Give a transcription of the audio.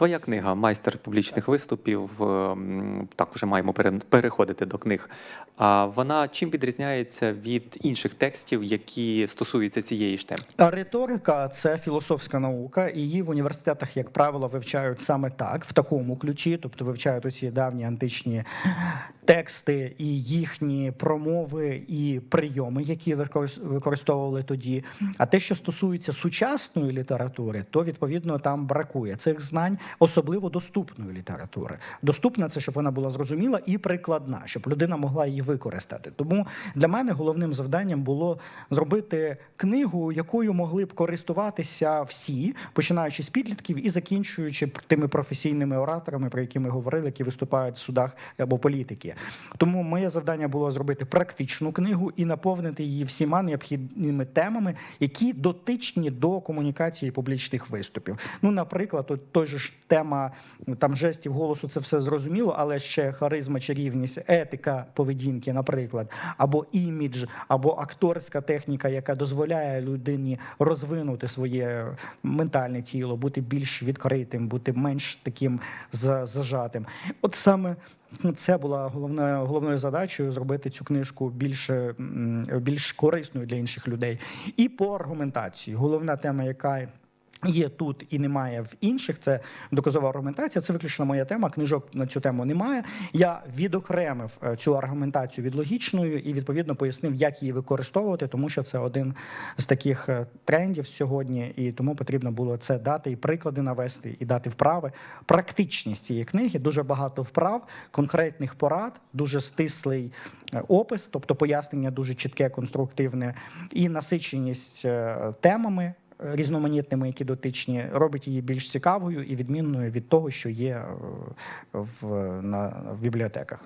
твоя книга Майстер публічних виступів. Так, уже маємо переходити до книг. А вона чим відрізняється від інших текстів, які стосуються цієї ж теми? Риторика це філософська наука, і її в університетах, як правило, вивчають саме так, в такому ключі, тобто вивчають усі давні античні тексти і їхні промови і прийоми, які використ- використовували тоді. А те, що стосується сучасної літератури, то відповідно там бракує цих знань, особливо доступної літератури. Доступна це, щоб вона була зрозуміла і прикладна, щоб людина могла її використати. Тому для мене головним завданням було зробити книгу, якою могли б користуватися всі, починаючи з підлітків і закінчуючи тими професійними ораторами, про які ми говорили, які виступають в судах або політики. Тому моє завдання було зробити практичну книгу і наповнити її всіма необхідними темами, які дотичні до комунікації публічних виступів. Ну, наприклад, от той же ж тема там жестів голосу, це все зрозуміло, але ще харизма, чарівність, етика поведінки, наприклад, або імідж, або акторська техніка, яка дозволяє людині розвинути своє ментальне тіло, бути більш відкритим, бути менш таким зажатим. От саме. Це була головною головною задачею зробити цю книжку більш, більш корисною для інших людей. І по аргументації. Головна тема, яка Є тут і немає в інших. Це доказова аргументація. Це виключно моя тема. Книжок на цю тему немає. Я відокремив е, цю аргументацію від логічної і відповідно пояснив, як її використовувати, тому що це один з таких е, трендів сьогодні, і тому потрібно було це дати і приклади навести, і дати вправи. Практичність цієї книги дуже багато вправ, конкретних порад, дуже стислий е, опис, тобто пояснення дуже чітке, конструктивне, і насиченість темами різноманітними, які дотичні, робить її більш цікавою і відмінною від того, що є е, в, на, в бібліотеках.